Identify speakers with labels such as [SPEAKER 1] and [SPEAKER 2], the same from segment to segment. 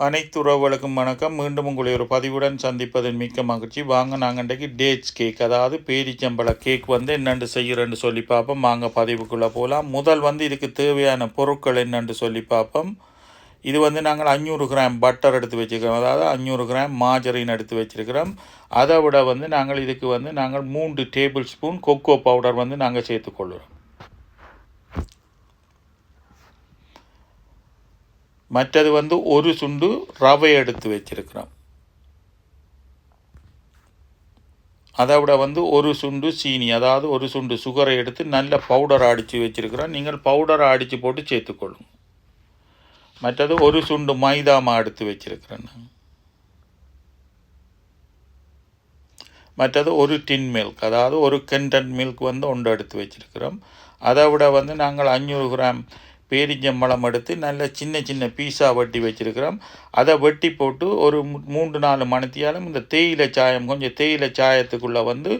[SPEAKER 1] அனைத்து உறவுகளுக்கும் வணக்கம். மீண்டும் உங்களை ஒரு பதிவுடன் சந்திப்பதில் மிக்க மகிழ்ச்சி. வாங்க நாங்கள் இன்றைக்கு டேட்ஸ் கேக் அதாவது பேரிச்சம்பழ கேக் வந்து என்னென்று செய்கிறேன்னு சொல்லி பார்ப்போம். வாங்க பதிவுக்குள்ளே போகலாம் முதல் வந்து இதுக்கு தேவையான பொருட்கள் என்னென்று சொல்லி பார்ப்போம். இது வந்து நாங்கள் அஞ்சூறு கிராம் பட்டர் எடுத்து வச்சுருக்கிறோம். அதாவது அஞ்சூறு கிராம் மாஜரின் எடுத்து வச்சுருக்கிறோம். அதை விட வந்து நாங்கள் இதுக்கு வந்து நாங்கள் மூன்று டேபிள் ஸ்பூன் கொக்கோ பவுடர் வந்து நாங்கள் சேர்த்துக்கொள்கிறோம். மற்றது வந்து ஒரு சுண்டு ரவை எடுத்து வச்சிருக்கிறோம் அதை விட வந்து ஒரு சுண்டு சீனி அதாவது ஒரு சுண்டு சுகரை எடுத்து நல்ல பவுடர் அடித்து வச்சிருக்கிறோம் நீங்கள் பவுடரை அடித்து போட்டு சேர்த்துக்கொள்ளுங்க. மற்றது ஒரு சுண்டு மைதாமா எடுத்து வச்சுருக்கிறேன் மற்றது ஒரு டின் மில்க் அதாவது ஒரு கெண்டன் மில்க் வந்து ஒன்று எடுத்து வச்சிருக்கிறோம். அதை விட வந்து நாங்கள் அஞ்சூறு கிராம் பேரிஞ்சம்பழம் எடுத்து நல்ல சின்ன சின்ன பீஸாக வெட்டி வச்சுருக்கிறோம். அதை வெட்டி போட்டு ஒரு மூன்று நாலு மணித்தியாலும் இந்த தேயிலை சாயம் கொஞ்சம் தேயிலை சாயத்துக்குள்ளே வந்து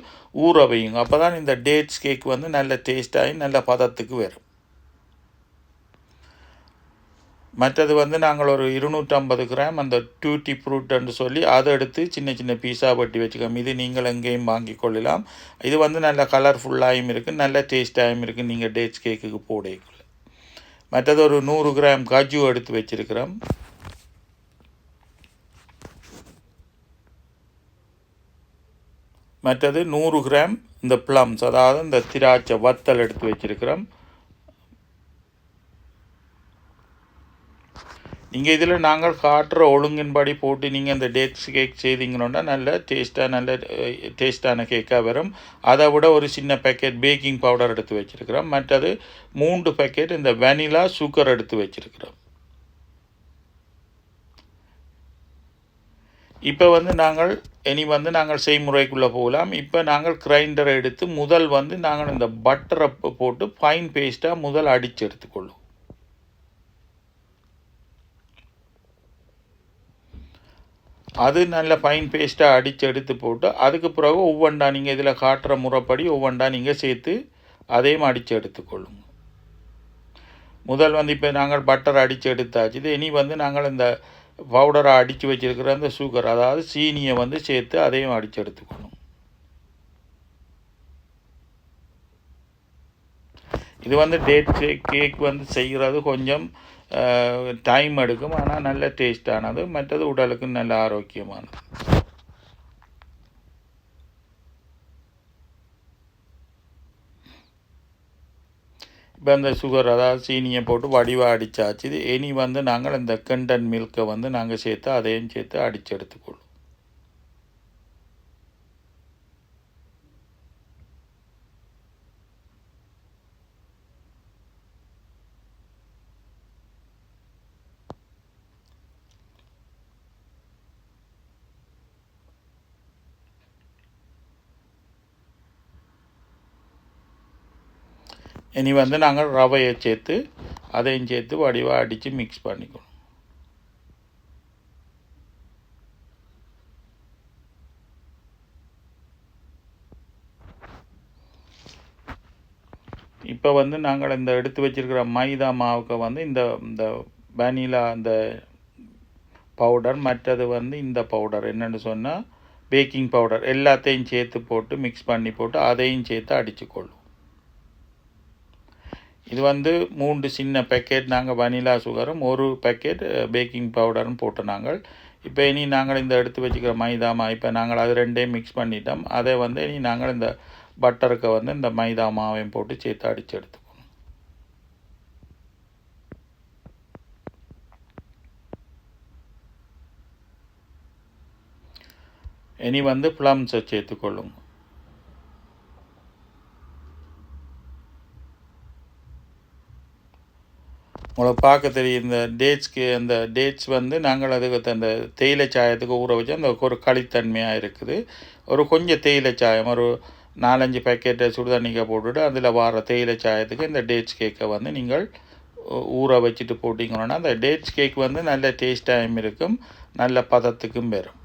[SPEAKER 1] ஊற வையுங்க. அப்போ தான் இந்த டேட்ஸ் கேக் வந்து நல்ல டேஸ்டாகி நல்ல பதத்துக்கு வரும். மற்றது வந்து நாங்கள் ஒரு இருநூற்றம்பது கிராம் அந்த டூட்டி ஃப்ரூட்டுன்னு சொல்லி அதை எடுத்து சின்ன சின்ன பீஸாக வெட்டி வச்சுக்கோம் இது நீங்கள் எங்கேயும் வாங்கி கொள்ளலாம். இது வந்து நல்ல கலர்ஃபுல்லாகவும் இருக்குது நல்ல டேஸ்டாகவும் இருக்குது நீங்கள் டேட்ஸ் கேக்குக்கு போடைக்குள்ள மற்றது ஒரு நூறு கிராம் காஜு எடுத்து வச்சிருக்கிறோம். மற்றது நூறு கிராம் இந்த ப்ளம்ஸ் அதாவது இந்த திராட்சை வத்தல் எடுத்து வச்சிருக்கிறோம். நீங்கள் இதில் நாங்கள் காட்டுற ஒழுங்கின்படி போட்டு நீங்கள் இந்த டேட்ஸ் கேக் செய்தீங்கன்னா நல்ல டேஸ்ட்டாக நல்ல டேஸ்ட்டான கேக்காக வரும். அதை விட ஒரு சின்ன பேக்கெட் பேக்கிங் பவுடர் எடுத்து வச்சுருக்கிறோம். மற்றது மூன்று பேக்கெட் இந்த வெனிலா சுகர் எடுத்து வச்சுருக்கிறோம். இப்போ வந்து நாங்கள் இனி வந்து நாங்கள் செய்முறைக்குள்ளே போகலாம். இப்போ நாங்கள் கிரைண்டரை எடுத்து முதல் வந்து நாங்கள் இந்த பட்டரை போட்டு ஃபைன் பேஸ்ட்டாக முதல் அடித்து எடுத்துக்கொள்ளும். அது நல்ல ஃபைன் பேஸ்ட்டாக அடித்து எடுத்து போட்டு அதுக்கு பிறகு ஒவ்வொன்றா நீங்கள் இதில் காட்டுற முறைப்படி ஒவ்வொன்றா நீங்கள் சேர்த்து அதையும் அடித்து எடுத்துக்கொள்ளுங்க. முதல் வந்து இப்போ நாங்கள் பட்டர் அடித்து எடுத்தாச்சு. இது இனி வந்து நாங்கள் இந்த பவுடரை அடித்து வச்சுருக்கிற அந்த சுகர் அதாவது சீனியை வந்து சேர்த்து அதையும் அடித்து எடுத்துக்கணும் இது வந்து டேட் கேக் வந்து செய்கிறது கொஞ்சம் டைம் எடுக்கும். ஆனால் நல்ல டேஸ்டானது மற்றது உடலுக்கு நல்ல ஆரோக்கியமானது. இப்போ இந்த சுகர் அதாவது சீனியை போட்டு வடிவாக அடித்தாச்சு இனி வந்து நாங்கள் இந்த கண்டன் மில்கை வந்து நாங்கள் சேர்த்து அதையும் சேர்த்து அடித்து எடுத்துக்கொள்ளும் இனி வந்து நாங்கள் ரவையை சேர்த்து அதையும் சேர்த்து வடிவாக அடித்து மிக்ஸ் பண்ணிக்கணும். இப்போ வந்து நாங்கள் இந்த எடுத்து வச்சிருக்கிற மைதா மாவுக்கு வந்து இந்த இந்த வெனிலா அந்த பவுடர் மற்றது வந்து இந்த பவுடர் என்னென்னு சொன்னால் பேக்கிங் பவுடர் எல்லாத்தையும் சேர்த்து போட்டு மிக்ஸ் பண்ணி போட்டு அதையும் சேர்த்து அடிச்சுக்கொள்ளும் இது வந்து மூன்று சின்ன பேக்கெட் நாங்கள் வனிலா சுகரும் ஒரு பேக்கெட் பேக்கிங் பவுடரும் போட்டு நாங்கள். இப்போ இனி நாங்கள் இந்த எடுத்து வச்சுக்கிற மைதாமா இப்போ நாங்கள் அது ரெண்டையும் மிக்ஸ் பண்ணிட்டோம். அதை வந்து இனி நாங்கள் இந்த பட்டருக்கு வந்து இந்த மைதா மாவையும் போட்டு சேர்த்து அடித்து எடுத்துக்கணும் இனி வந்து ப்ளம்ஸை சேர்த்துக்கொள்ளுங்க உங்களை பார்க்க தெரியும் இந்த டேட்ஸ்க்கு அந்த டேட்ஸ் வந்து நாங்கள் அதுக்கு அந்த தேயிலை சாயத்துக்கு ஊற வச்சு அந்த ஒரு களித்தன்மையாக இருக்குது. ஒரு கொஞ்சம் தேயிலை சாயம் ஒரு நாலஞ்சு பேக்கெட்டை சுடுதண்ணிக்க போட்டுட்டு அதில் வர தேயிலை சாயத்துக்கு இந்த டேட்ஸ் கேக்கை வந்து நீங்கள் ஊற வச்சுட்டு போட்டிங்கன்னா அந்த டேட்ஸ் கேக் வந்து நல்ல டேஸ்டாகவும் இருக்கும் நல்ல பதத்துக்கும் வரும்.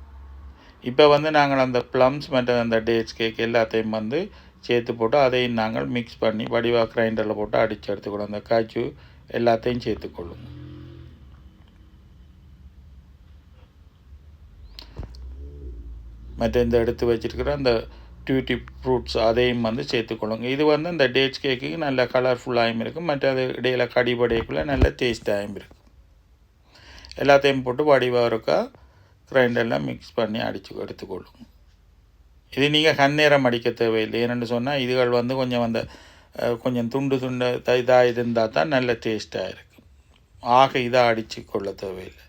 [SPEAKER 1] இப்போ வந்து நாங்கள் அந்த ப்ளம்ஸ் மற்றும் அந்த டேட்ஸ் கேக் எல்லாத்தையும் வந்து சேர்த்து போட்டு அதையும் நாங்கள் மிக்ஸ் பண்ணி வடிவாக கிரைண்டரில் போட்டு அடித்து எடுத்துக்கணும். அந்த காய்ச்சு எல்லாத்தையும் சேர்த்துக்கொள்ளும். மற்ற இந்த எடுத்து வச்சுருக்கிற அந்த ட்யூட்டி ஃப்ரூட்ஸ் அதையும் வந்து சேர்த்துக்கொள்ளுங்க. இது வந்து இந்த டேட்ஸ் கேக்குக்கு நல்ல கலர்ஃபுல்லாகவும் இருக்கும். மற்ற அது இடையில கடிபடைக்குள்ளே நல்ல டேஸ்டாகவும் இருக்கும். எல்லாத்தையும் போட்டு வடிவாக இருக்கா மிக்ஸ் பண்ணி அடித்து எடுத்துக்கொள்ளுங்க இது நீங்கள் கண்ணேரம் அடிக்க தேவையில்லை. ஏன்னு சொன்னால் இதுகள் வந்து கொஞ்சம் அந்த கொஞ்சம் துண்டு துண்டு இதாக இருந்தால் தான் நல்ல டேஸ்ட்டாக இருக்கும். ஆக இதாக அடித்து கொள்ள தேவையில்லை.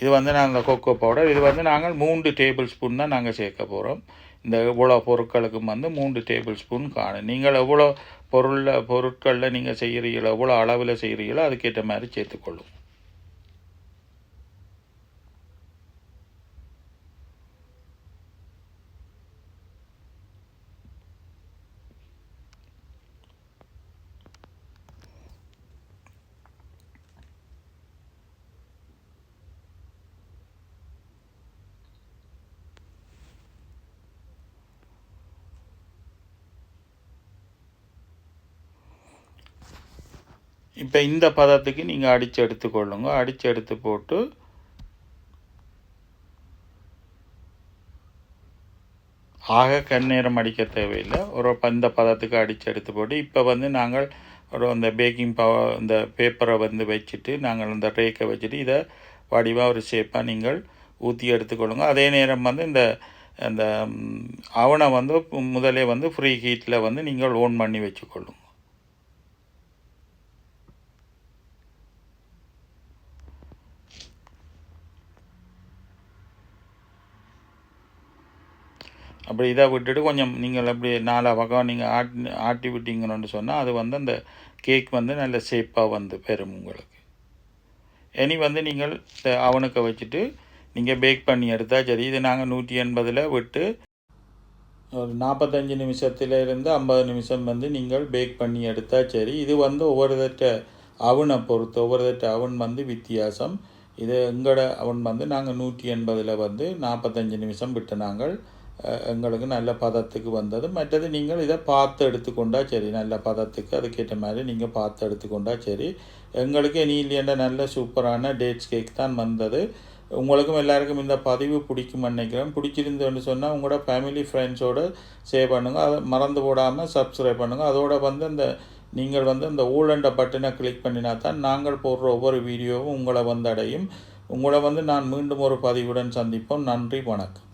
[SPEAKER 1] இது வந்து நாங்கள் கொக்கோ பவுடர் இது வந்து நாங்கள் மூன்று டேபிள் ஸ்பூன் தான் நாங்கள் சேர்க்க போகிறோம் இந்த இவ்வளோ பொருட்களுக்கும் வந்து மூன்று டேபிள் ஸ்பூன் காணும் நீங்கள் எவ்வளோ பொருளில் பொருட்களில் நீங்கள் செய்கிறீங்களோ எவ்வளோ அளவில் செய்கிறீங்களோ அதுக்கேற்ற மாதிரி சேர்த்துக்கொள்ளும். இப்போ இந்த பதத்துக்கு நீங்கள் அடித்து எடுத்துக்கொள்ளுங்க அடித்து எடுத்து போட்டு ஆக கண்ணீரம் அடிக்க தேவையில்லை. ஒரு இந்த பதத்துக்கு அடித்து எடுத்து போட்டு இப்போ வந்து நாங்கள் ஒரு அந்த பேக்கிங் பவ இந்த பேப்பரை வந்து வச்சுட்டு நாங்கள் இந்த ரேக்கை வச்சுட்டு இதை வடிவாக ஒரு ஷேப்பாக நீங்கள் ஊற்றி எடுத்துக்கொள்ளுங்க அதே நேரம் வந்து இந்த அந்த அவனை வந்து முதலே வந்து ஃப்ரீ ஹீட்டில் வந்து நீங்கள் ஓன் பண்ணி வச்சுக்கொள்ளுங்க. அப்படி இதை விட்டுட்டு கொஞ்சம் நீங்கள் அப்படி நாலா பக்கம் நீங்கள் ஆட்டி ஆட்டி விட்டீங்கன்னு சொன்னால் அது வந்து அந்த கேக் வந்து நல்ல ஷேப்பாக வந்து பெறும் உங்களுக்கு. இனி வந்து நீங்கள் இந்த அவனுக்கு வச்சுட்டு நீங்கள் பேக் பண்ணி எடுத்தால் சரி. இது நாங்கள் நூற்றி எண்பதில் விட்டு ஒரு நாற்பத்தஞ்சு நிமிஷத்தில் இருந்து ஐம்பது நிமிஷம் வந்து நீங்கள் பேக் பண்ணி எடுத்தால் சரி. இது வந்து ஒவ்வொரு தட்ட அவனை பொறுத்து ஒவ்வொரு தட்ட அவன் வந்து வித்தியாசம். இது எங்களோட அவன் வந்து நாங்கள் நூற்றி எண்பதில் வந்து நாற்பத்தஞ்சு நிமிஷம் விட்டு நாங்கள் எங்களுக்கு நல்ல பதத்துக்கு வந்தது. மற்றது நீங்கள் இதை பார்த்து எடுத்துக்கொண்டா சரி. நல்ல பதத்துக்கு அதுக்கேற்ற மாதிரி நீங்கள் பார்த்து எடுத்துக்கொண்டா சரி. எங்களுக்கு இனி இல்லையென்ற நல்ல சூப்பரான டேட்ஸ் கேக் தான் வந்தது. உங்களுக்கும் எல்லாருக்கும் இந்த பதிவு பிடிக்கும் நினைக்கிறேன். பிடிச்சிருந்தோன்னு சொன்னால் உங்களோட ஃபேமிலி ஃப்ரெண்ட்ஸோட ஷேர் பண்ணுங்கள் அதை மறந்து போடாமல் சப்ஸ்கிரைப் பண்ணுங்கள் அதோட வந்து இந்த நீங்கள் வந்து இந்த ஊழண்ட பட்டனை கிளிக் பண்ணினா தான் நாங்கள் போடுற ஒவ்வொரு வீடியோவும் உங்களை வந்து அடையும். உங்களை வந்து நான் மீண்டும் ஒரு பதிவுடன் சந்திப்போம். நன்றி வணக்கம்.